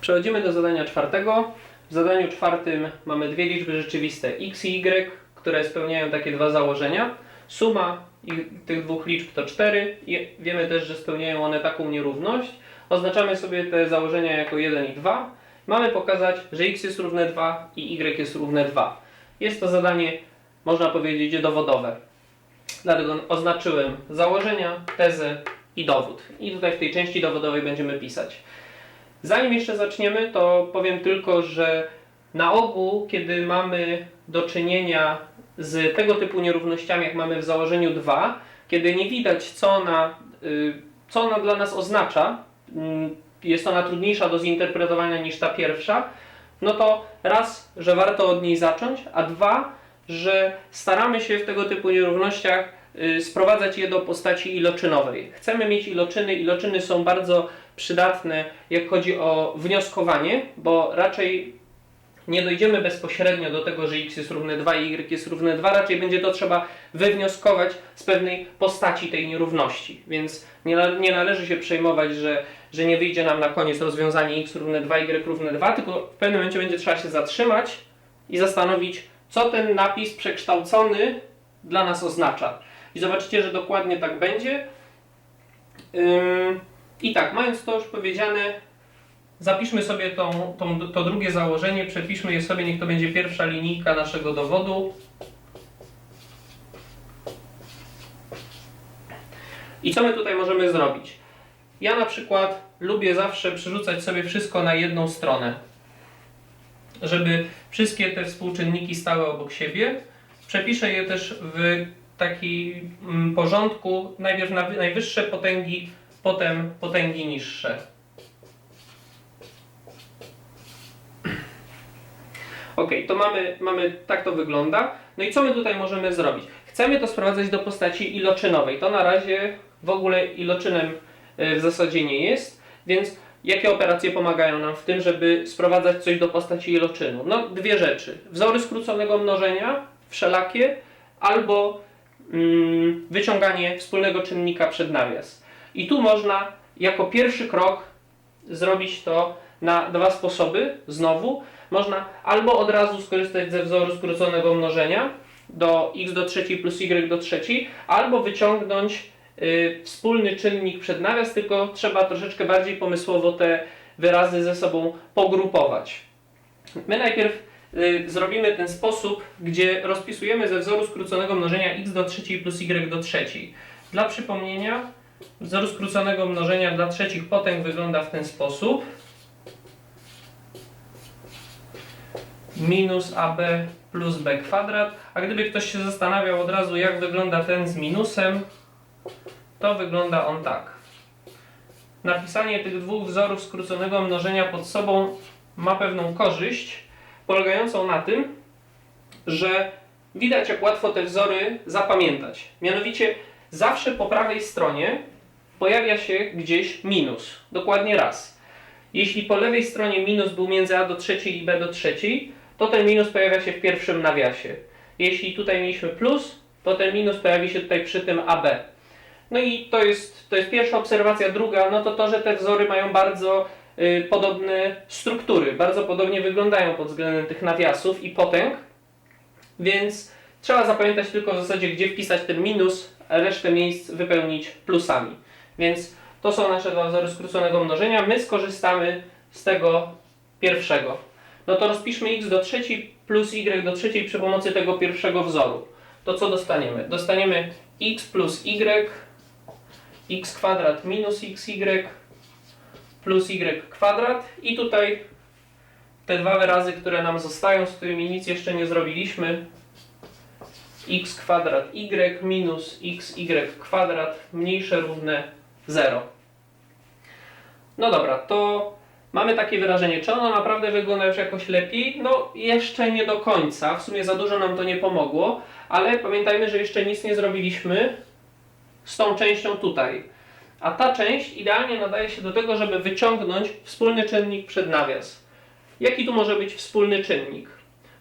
Przechodzimy do zadania czwartego. W zadaniu czwartym mamy dwie liczby rzeczywiste x i y, które spełniają takie dwa założenia. Suma tych dwóch liczb to 4 i wiemy też, że spełniają one taką nierówność. Oznaczamy sobie te założenia jako 1 i 2. Mamy pokazać, że x jest równe 2 i y jest równe 2. Jest to zadanie, można powiedzieć, dowodowe. Dlatego oznaczyłem założenia, tezę i dowód. I tutaj w tej części dowodowej będziemy pisać. Zanim jeszcze zaczniemy, to powiem tylko, że na ogół, kiedy mamy do czynienia z tego typu nierównościami, jak mamy w założeniu 2, kiedy nie widać, co ona, y, co ona dla nas oznacza, mm, jest ona trudniejsza do zinterpretowania niż ta pierwsza, no to raz, że warto od niej zacząć, a dwa, że staramy się w tego typu nierównościach y, sprowadzać je do postaci iloczynowej. Chcemy mieć iloczyny, iloczyny są bardzo przydatne, jak chodzi o wnioskowanie, bo raczej nie dojdziemy bezpośrednio do tego, że x jest równe 2 i y jest równe 2, raczej będzie to trzeba wywnioskować z pewnej postaci tej nierówności. Więc nie, nie należy się przejmować, że, że nie wyjdzie nam na koniec rozwiązanie x równe 2, y równe 2, tylko w pewnym momencie będzie trzeba się zatrzymać i zastanowić, co ten napis przekształcony dla nas oznacza. I zobaczycie, że dokładnie tak będzie. I tak, mając to już powiedziane, Zapiszmy sobie tą, tą, to drugie założenie, przepiszmy je sobie, niech to będzie pierwsza linijka naszego dowodu. I co my tutaj możemy zrobić? Ja na przykład lubię zawsze przerzucać sobie wszystko na jedną stronę, żeby wszystkie te współczynniki stały obok siebie. Przepiszę je też w taki mm, porządku, najpierw na wy- najwyższe potęgi, potem potęgi niższe. Ok, to mamy, mamy, tak to wygląda. No i co my tutaj możemy zrobić? Chcemy to sprowadzać do postaci iloczynowej. To na razie w ogóle iloczynem y, w zasadzie nie jest, więc jakie operacje pomagają nam w tym, żeby sprowadzać coś do postaci iloczynu? No dwie rzeczy. Wzory skróconego mnożenia, wszelakie, albo mm, wyciąganie wspólnego czynnika przed nawias. I tu można jako pierwszy krok zrobić to na dwa sposoby. Znowu, można albo od razu skorzystać ze wzoru skróconego mnożenia do x do trzeciej plus y do trzeciej, albo wyciągnąć y, wspólny czynnik przed nawias, tylko trzeba troszeczkę bardziej pomysłowo te wyrazy ze sobą pogrupować. My najpierw y, zrobimy ten sposób, gdzie rozpisujemy ze wzoru skróconego mnożenia x do trzeciej plus y do trzeciej. Dla przypomnienia, wzór skróconego mnożenia dla trzecich potęg wygląda w ten sposób. minus AB plus B kwadrat. A gdyby ktoś się zastanawiał od razu, jak wygląda ten z minusem, to wygląda on tak. Napisanie tych dwóch wzorów skróconego mnożenia pod sobą ma pewną korzyść, polegającą na tym, że widać, jak łatwo te wzory zapamiętać. Mianowicie, zawsze po prawej stronie pojawia się gdzieś minus. Dokładnie raz. Jeśli po lewej stronie minus był między a do trzeciej i b do trzeciej, to ten minus pojawia się w pierwszym nawiasie. Jeśli tutaj mieliśmy plus, to ten minus pojawi się tutaj przy tym AB. No i to jest, to jest pierwsza obserwacja. Druga, no to to, że te wzory mają bardzo y, podobne struktury, bardzo podobnie wyglądają pod względem tych nawiasów i potęg, więc trzeba zapamiętać tylko w zasadzie, gdzie wpisać ten minus, resztę miejsc wypełnić plusami. Więc to są nasze dwa wzory skróconego mnożenia. My skorzystamy z tego pierwszego. No to rozpiszmy x do trzeciej plus y do trzeciej przy pomocy tego pierwszego wzoru. To co dostaniemy? Dostaniemy x plus y, x kwadrat minus xy plus y kwadrat i tutaj te dwa wyrazy, które nam zostają, z którymi nic jeszcze nie zrobiliśmy, x kwadrat y minus xy kwadrat mniejsze równe 0. No dobra, to mamy takie wyrażenie. Czy ono naprawdę wygląda już jakoś lepiej? No jeszcze nie do końca. W sumie za dużo nam to nie pomogło, ale pamiętajmy, że jeszcze nic nie zrobiliśmy z tą częścią tutaj. A ta część idealnie nadaje się do tego, żeby wyciągnąć wspólny czynnik przed nawias. Jaki tu może być wspólny czynnik?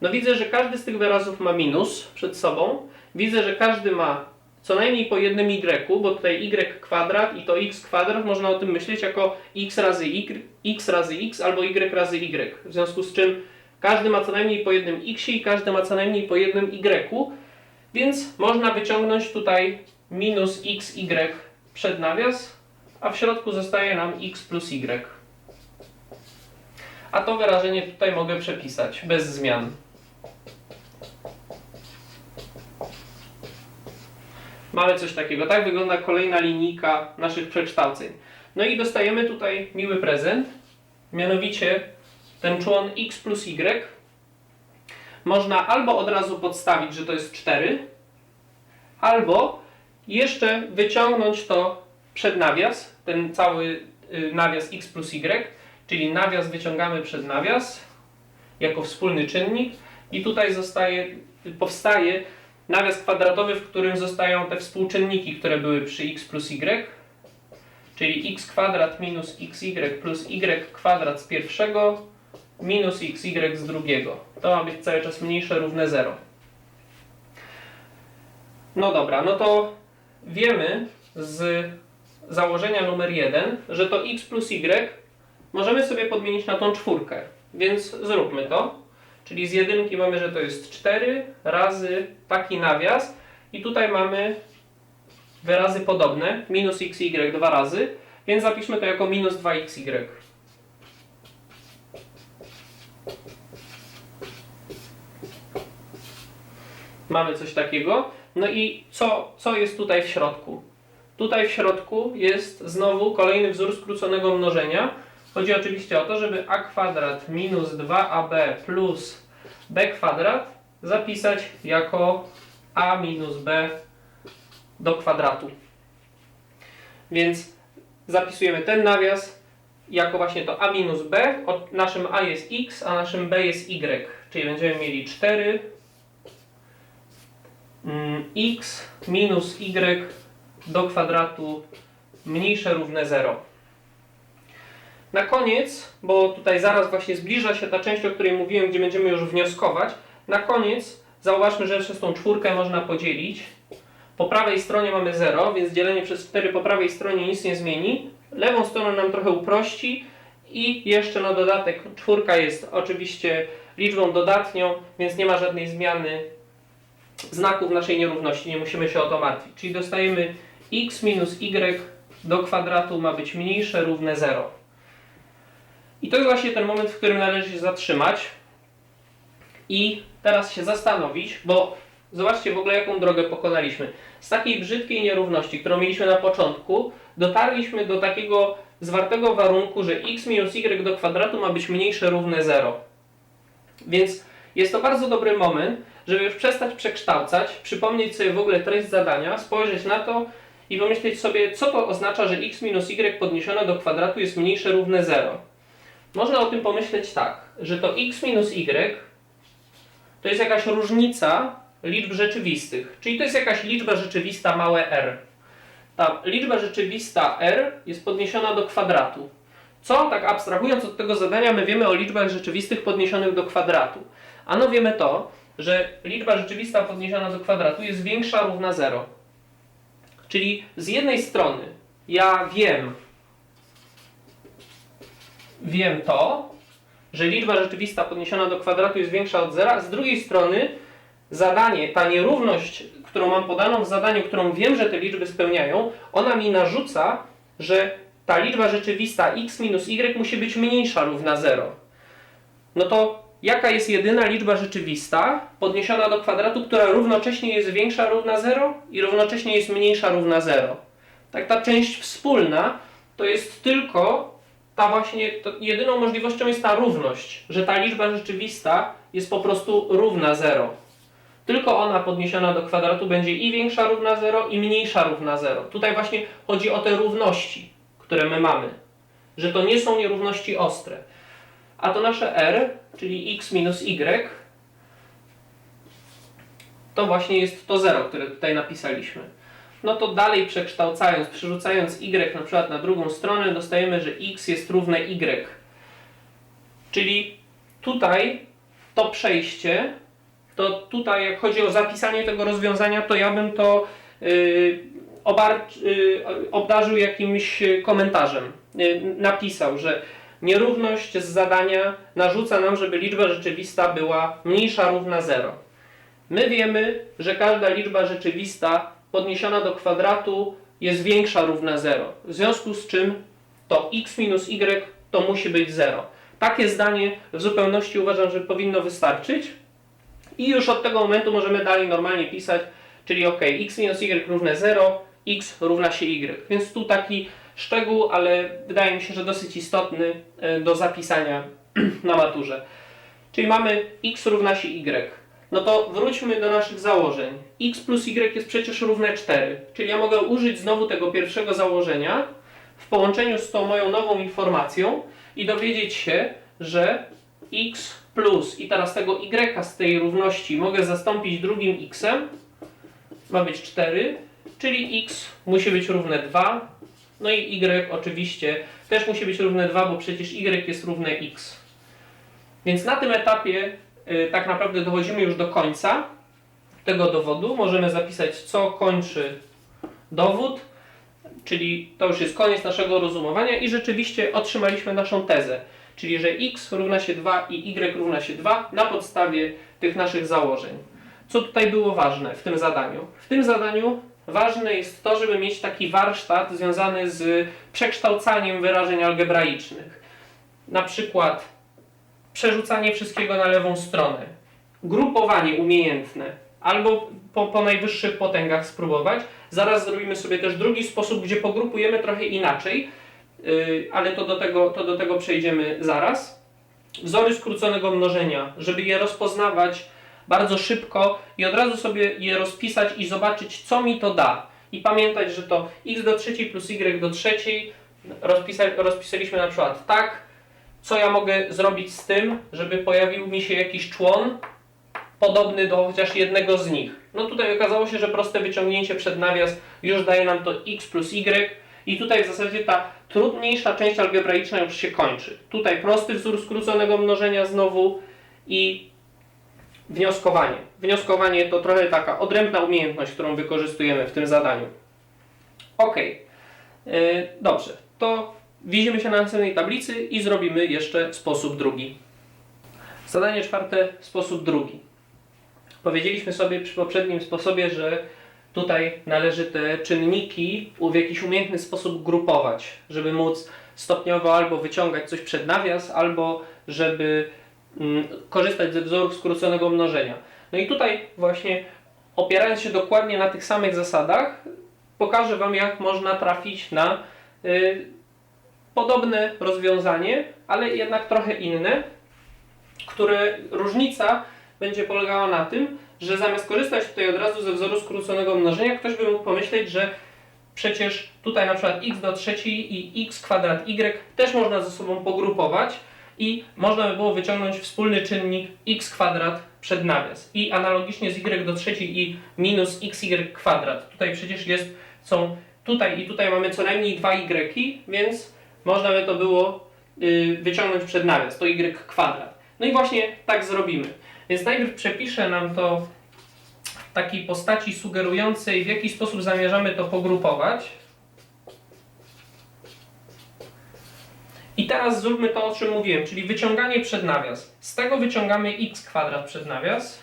No widzę, że każdy z tych wyrazów ma minus przed sobą. Widzę, że każdy ma co najmniej po jednym y, bo tutaj y kwadrat i to x kwadrat można o tym myśleć jako x razy y, x razy x albo y razy y. W związku z czym każdy ma co najmniej po jednym x i każdy ma co najmniej po jednym y, więc można wyciągnąć tutaj minus xy przed nawias, a w środku zostaje nam x plus y. A to wyrażenie tutaj mogę przepisać bez zmian. Mamy coś takiego. Tak wygląda kolejna linijka naszych przekształceń. No i dostajemy tutaj miły prezent, mianowicie ten człon x plus y można albo od razu podstawić, że to jest 4, albo jeszcze wyciągnąć to przed nawias, ten cały y, nawias x plus y, czyli nawias wyciągamy przed nawias jako wspólny czynnik i tutaj zostaje, powstaje nawias kwadratowy, w którym zostają te współczynniki, które były przy x plus y, czyli x kwadrat minus xy plus y kwadrat z pierwszego minus xy z drugiego. To ma być cały czas mniejsze równe 0. No dobra, no to wiemy z założenia numer 1, że to x plus y możemy sobie podmienić na tą czwórkę. Więc zróbmy to. Czyli z jedynki mamy, że to jest 4 razy taki nawias i tutaj mamy wyrazy podobne, minus xy dwa razy, więc zapiszmy to jako minus 2xy. Mamy coś takiego. No i co, co jest tutaj w środku? Tutaj w środku jest znowu kolejny wzór skróconego mnożenia. Chodzi oczywiście o to, żeby a kwadrat minus 2ab plus b kwadrat zapisać jako a minus b do kwadratu. Więc zapisujemy ten nawias jako właśnie to a minus b. Naszym a jest x, a naszym b jest y. Czyli będziemy mieli 4 mm, x minus y do kwadratu mniejsze równe 0. Na koniec, bo tutaj zaraz właśnie zbliża się ta część, o której mówiłem, gdzie będziemy już wnioskować. Na koniec zauważmy, że przez tą czwórkę można podzielić. Po prawej stronie mamy 0, więc dzielenie przez 4 po prawej stronie nic nie zmieni. Lewą stroną nam trochę uprości i jeszcze na dodatek czwórka jest oczywiście liczbą dodatnią, więc nie ma żadnej zmiany znaków naszej nierówności, nie musimy się o to martwić. Czyli dostajemy x minus y do kwadratu ma być mniejsze równe 0. I to jest właśnie ten moment, w którym należy się zatrzymać i teraz się zastanowić, bo zobaczcie w ogóle jaką drogę pokonaliśmy. Z takiej brzydkiej nierówności, którą mieliśmy na początku, dotarliśmy do takiego zwartego warunku, że x minus y do kwadratu ma być mniejsze równe 0. Więc jest to bardzo dobry moment, żeby już przestać przekształcać, przypomnieć sobie w ogóle treść zadania, spojrzeć na to i pomyśleć sobie, co to oznacza, że x minus y podniesione do kwadratu jest mniejsze równe 0. Można o tym pomyśleć tak, że to x minus y to jest jakaś różnica liczb rzeczywistych, czyli to jest jakaś liczba rzeczywista małe r. Ta liczba rzeczywista r jest podniesiona do kwadratu. Co, tak abstrahując od tego zadania, my wiemy o liczbach rzeczywistych podniesionych do kwadratu? Ano wiemy to, że liczba rzeczywista podniesiona do kwadratu jest większa równa 0. Czyli z jednej strony ja wiem, wiem to, że liczba rzeczywista podniesiona do kwadratu jest większa od zera, z drugiej strony zadanie, ta nierówność, którą mam podaną w zadaniu, którą wiem, że te liczby spełniają, ona mi narzuca, że ta liczba rzeczywista x minus y musi być mniejsza równa 0. No to jaka jest jedyna liczba rzeczywista podniesiona do kwadratu, która równocześnie jest większa równa 0 i równocześnie jest mniejsza równa 0? Tak ta część wspólna to jest tylko ta właśnie, jedyną możliwością jest ta równość, że ta liczba rzeczywista jest po prostu równa 0. Tylko ona podniesiona do kwadratu będzie i większa równa 0 i mniejsza równa 0. Tutaj właśnie chodzi o te równości, które my mamy. Że to nie są nierówności ostre. A to nasze r, czyli x minus y, to właśnie jest to 0, które tutaj napisaliśmy no to dalej przekształcając, przerzucając y na przykład na drugą stronę, dostajemy, że x jest równe y. Czyli tutaj to przejście, to tutaj jak chodzi o zapisanie tego rozwiązania, to ja bym to y, obar, y, obdarzył jakimś komentarzem. Y, napisał, że nierówność z zadania narzuca nam, żeby liczba rzeczywista była mniejsza równa 0. My wiemy, że każda liczba rzeczywista podniesiona do kwadratu jest większa równa 0. W związku z czym to x minus y to musi być 0. Takie zdanie w zupełności uważam, że powinno wystarczyć. I już od tego momentu możemy dalej normalnie pisać, czyli ok, x minus y równe 0, x równa się y. Więc tu taki szczegół, ale wydaje mi się, że dosyć istotny e, do zapisania na maturze. Czyli mamy x równa się y. No to wróćmy do naszych założeń. x plus y jest przecież równe 4. Czyli ja mogę użyć znowu tego pierwszego założenia w połączeniu z tą moją nową informacją i dowiedzieć się, że x plus i teraz tego y z tej równości mogę zastąpić drugim xem, ma być 4, czyli x musi być równe 2, no i y oczywiście też musi być równe 2, bo przecież y jest równe x. Więc na tym etapie tak naprawdę dochodzimy już do końca tego dowodu. Możemy zapisać, co kończy dowód, czyli to już jest koniec naszego rozumowania i rzeczywiście otrzymaliśmy naszą tezę. Czyli, że x równa się 2 i y równa się 2 na podstawie tych naszych założeń. Co tutaj było ważne w tym zadaniu? W tym zadaniu ważne jest to, żeby mieć taki warsztat związany z przekształcaniem wyrażeń algebraicznych. Na przykład przerzucanie wszystkiego na lewą stronę, grupowanie umiejętne, albo po, po najwyższych potęgach spróbować. Zaraz zrobimy sobie też drugi sposób, gdzie pogrupujemy trochę inaczej, yy, ale to do, tego, to do tego przejdziemy zaraz. Wzory skróconego mnożenia, żeby je rozpoznawać bardzo szybko i od razu sobie je rozpisać i zobaczyć, co mi to da. I pamiętać, że to x do trzeciej plus y do trzeciej rozpisa rozpisaliśmy na przykład tak, co ja mogę zrobić z tym, żeby pojawił mi się jakiś człon podobny do chociaż jednego z nich. No tutaj okazało się, że proste wyciągnięcie przed nawias już daje nam to x plus y i tutaj w zasadzie ta trudniejsza część algebraiczna już się kończy. Tutaj prosty wzór skróconego mnożenia znowu i wnioskowanie. Wnioskowanie to trochę taka odrębna umiejętność, którą wykorzystujemy w tym zadaniu. Ok, yy, dobrze, to widzimy się na następnej tablicy i zrobimy jeszcze sposób drugi. Zadanie czwarte, sposób drugi. Powiedzieliśmy sobie przy poprzednim sposobie, że tutaj należy te czynniki w jakiś umiejętny sposób grupować, żeby móc stopniowo albo wyciągać coś przed nawias, albo żeby mm, korzystać ze wzorów skróconego mnożenia. No i tutaj właśnie opierając się dokładnie na tych samych zasadach, pokażę Wam jak można trafić na y, podobne rozwiązanie, ale jednak trochę inne, które różnica będzie polegała na tym, że zamiast korzystać tutaj od razu ze wzoru skróconego mnożenia, ktoś by mógł pomyśleć, że przecież tutaj na przykład x do trzeciej i x kwadrat y też można ze sobą pogrupować i można by było wyciągnąć wspólny czynnik x kwadrat przed nawias. I analogicznie z y do trzeciej i minus xy kwadrat. Tutaj przecież jest, są tutaj i tutaj mamy co najmniej dwa y, więc można by to było y, wyciągnąć przed nawias, to y kwadrat. No i właśnie tak zrobimy. Więc najpierw przepiszę nam to w takiej postaci sugerującej, w jaki sposób zamierzamy to pogrupować. I teraz zróbmy to, o czym mówiłem, czyli wyciąganie przed nawias. Z tego wyciągamy x kwadrat przed nawias,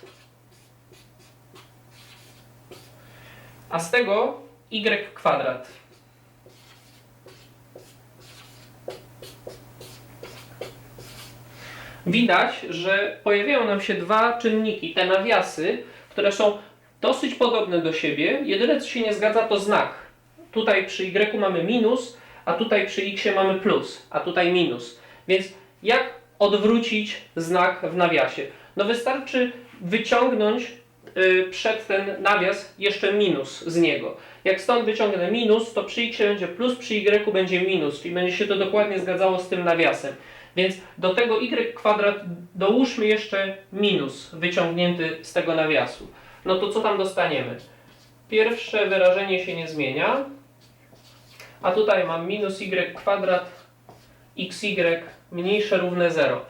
a z tego y kwadrat. Widać, że pojawiają nam się dwa czynniki, te nawiasy, które są dosyć podobne do siebie. Jedyne co się nie zgadza to znak. Tutaj przy y mamy minus, a tutaj przy x mamy plus, a tutaj minus. Więc jak odwrócić znak w nawiasie? No wystarczy wyciągnąć y, przed ten nawias jeszcze minus z niego. Jak stąd wyciągnę minus, to przy x będzie plus, przy y będzie minus, czyli będzie się to dokładnie zgadzało z tym nawiasem. Więc do tego y kwadrat dołóżmy jeszcze minus wyciągnięty z tego nawiasu. No to co tam dostaniemy? Pierwsze wyrażenie się nie zmienia, a tutaj mam minus y kwadrat xy mniejsze równe 0.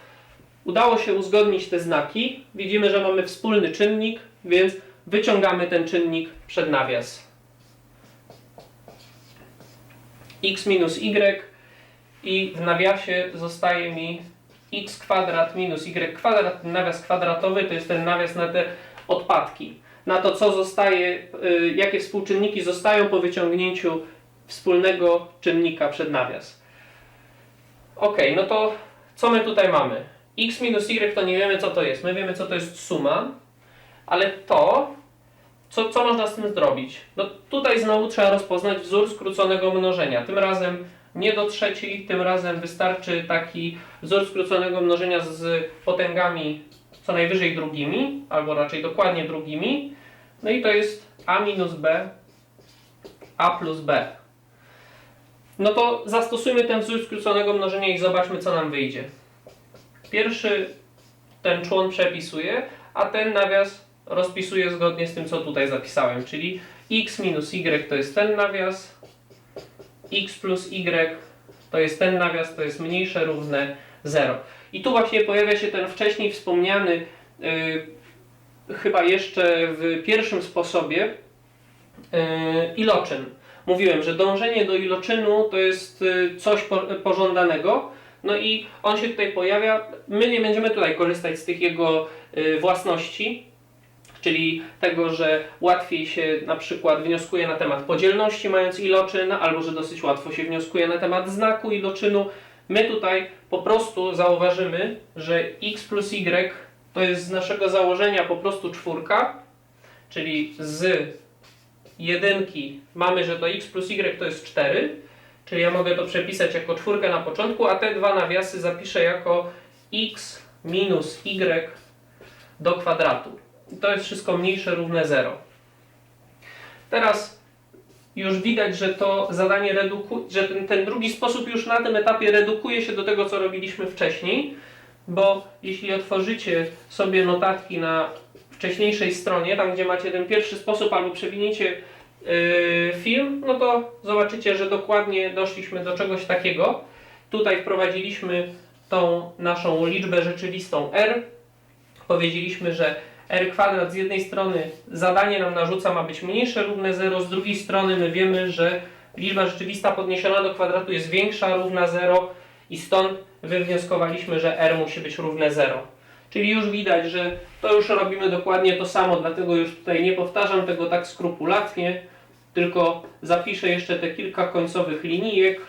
Udało się uzgodnić te znaki. Widzimy, że mamy wspólny czynnik, więc wyciągamy ten czynnik przed nawias. x minus y i w nawiasie zostaje mi x kwadrat minus y kwadrat. Ten nawias kwadratowy to jest ten nawias na te odpadki. Na to, co zostaje, y, jakie współczynniki zostają po wyciągnięciu wspólnego czynnika przed nawias. Ok, no to co my tutaj mamy? x minus y to nie wiemy co to jest. My wiemy co to jest suma, ale to, co, co można z tym zrobić? No tutaj znowu trzeba rozpoznać wzór skróconego mnożenia. Tym razem nie do trzeciej, tym razem wystarczy taki wzór skróconego mnożenia z potęgami co najwyżej drugimi, albo raczej dokładnie drugimi. No i to jest a minus b, a plus b. No to zastosujmy ten wzór skróconego mnożenia i zobaczmy co nam wyjdzie. Pierwszy ten człon przepisuje, a ten nawias rozpisuję zgodnie z tym, co tutaj zapisałem, czyli x minus y to jest ten nawias, x plus y to jest ten nawias, to jest mniejsze równe 0. I tu właśnie pojawia się ten wcześniej wspomniany, yy, chyba jeszcze w pierwszym sposobie, yy, iloczyn. Mówiłem, że dążenie do iloczynu to jest yy, coś po, pożądanego, no i on się tutaj pojawia. My nie będziemy tutaj korzystać z tych jego yy, własności, czyli tego, że łatwiej się na przykład wnioskuje na temat podzielności mając iloczyn, albo że dosyć łatwo się wnioskuje na temat znaku iloczynu. My tutaj po prostu zauważymy, że x plus y to jest z naszego założenia po prostu czwórka, czyli z jedynki mamy, że to x plus y to jest 4, czyli ja mogę to przepisać jako czwórkę na początku, a te dwa nawiasy zapiszę jako x minus y do kwadratu. I to jest wszystko mniejsze równe 0. Teraz już widać, że to zadanie redukuje, że ten, ten drugi sposób już na tym etapie redukuje się do tego, co robiliśmy wcześniej, bo jeśli otworzycie sobie notatki na wcześniejszej stronie, tam gdzie macie ten pierwszy sposób, albo przewiniecie yy, film, no to zobaczycie, że dokładnie doszliśmy do czegoś takiego. Tutaj wprowadziliśmy tą naszą liczbę rzeczywistą r. Powiedzieliśmy, że r kwadrat z jednej strony zadanie nam narzuca ma być mniejsze równe 0, z drugiej strony my wiemy, że liczba rzeczywista podniesiona do kwadratu jest większa równa 0 i stąd wywnioskowaliśmy, że r musi być równe 0. Czyli już widać, że to już robimy dokładnie to samo, dlatego już tutaj nie powtarzam tego tak skrupulatnie, tylko zapiszę jeszcze te kilka końcowych linijek.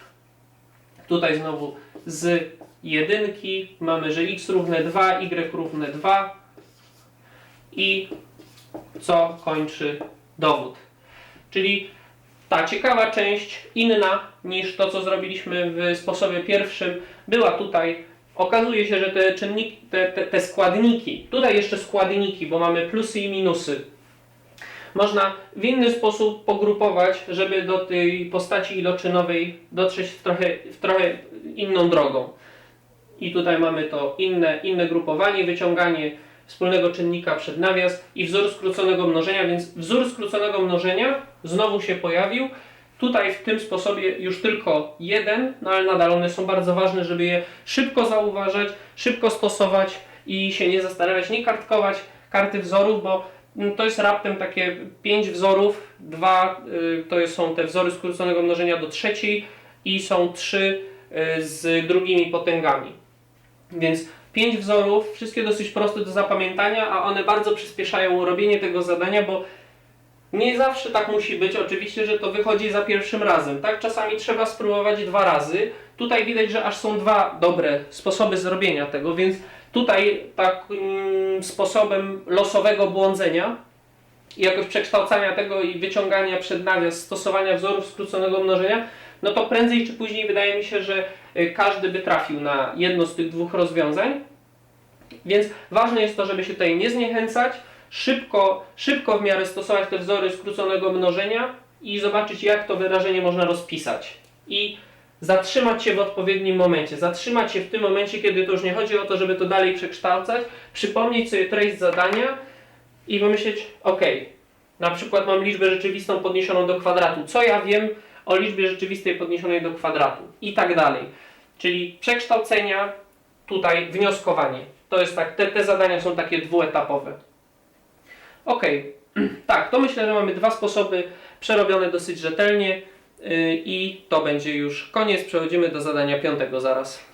Tutaj znowu z jedynki mamy, że x równe 2, y równe 2, i co kończy dowód. Czyli ta ciekawa część, inna niż to, co zrobiliśmy w sposobie pierwszym, była tutaj. Okazuje się, że te czynniki, te, te, te składniki, tutaj jeszcze składniki, bo mamy plusy i minusy, można w inny sposób pogrupować, żeby do tej postaci iloczynowej dotrzeć w trochę, w trochę inną drogą. I tutaj mamy to inne, inne grupowanie, wyciąganie wspólnego czynnika przed nawias i wzór skróconego mnożenia, więc wzór skróconego mnożenia znowu się pojawił. Tutaj w tym sposobie już tylko jeden, no ale nadal one są bardzo ważne, żeby je szybko zauważać, szybko stosować i się nie zastanawiać, nie kartkować karty wzorów, bo mm, to jest raptem takie pięć wzorów, dwa y, to są te wzory skróconego mnożenia do trzeciej i są trzy y, z drugimi potęgami. Więc pięć wzorów, wszystkie dosyć proste do zapamiętania, a one bardzo przyspieszają robienie tego zadania, bo nie zawsze tak musi być, oczywiście, że to wychodzi za pierwszym razem, tak? Czasami trzeba spróbować dwa razy. Tutaj widać, że aż są dwa dobre sposoby zrobienia tego, więc tutaj takim sposobem losowego błądzenia i jakoś przekształcania tego i wyciągania przed nawias stosowania wzorów skróconego mnożenia, no to prędzej czy później wydaje mi się, że y, każdy by trafił na jedno z tych dwóch rozwiązań. Więc ważne jest to, żeby się tutaj nie zniechęcać, szybko, szybko w miarę stosować te wzory skróconego mnożenia i zobaczyć, jak to wyrażenie można rozpisać. I zatrzymać się w odpowiednim momencie. Zatrzymać się w tym momencie, kiedy to już nie chodzi o to, żeby to dalej przekształcać, przypomnieć sobie treść zadania i pomyśleć, ok, na przykład mam liczbę rzeczywistą podniesioną do kwadratu. Co ja wiem o liczbie rzeczywistej podniesionej do kwadratu? I tak dalej. Czyli przekształcenia, tutaj wnioskowanie. To jest tak, te, te zadania są takie dwuetapowe. Ok, tak, to myślę, że mamy dwa sposoby przerobione dosyć rzetelnie. y, i to będzie już koniec. Przechodzimy do zadania piątego zaraz.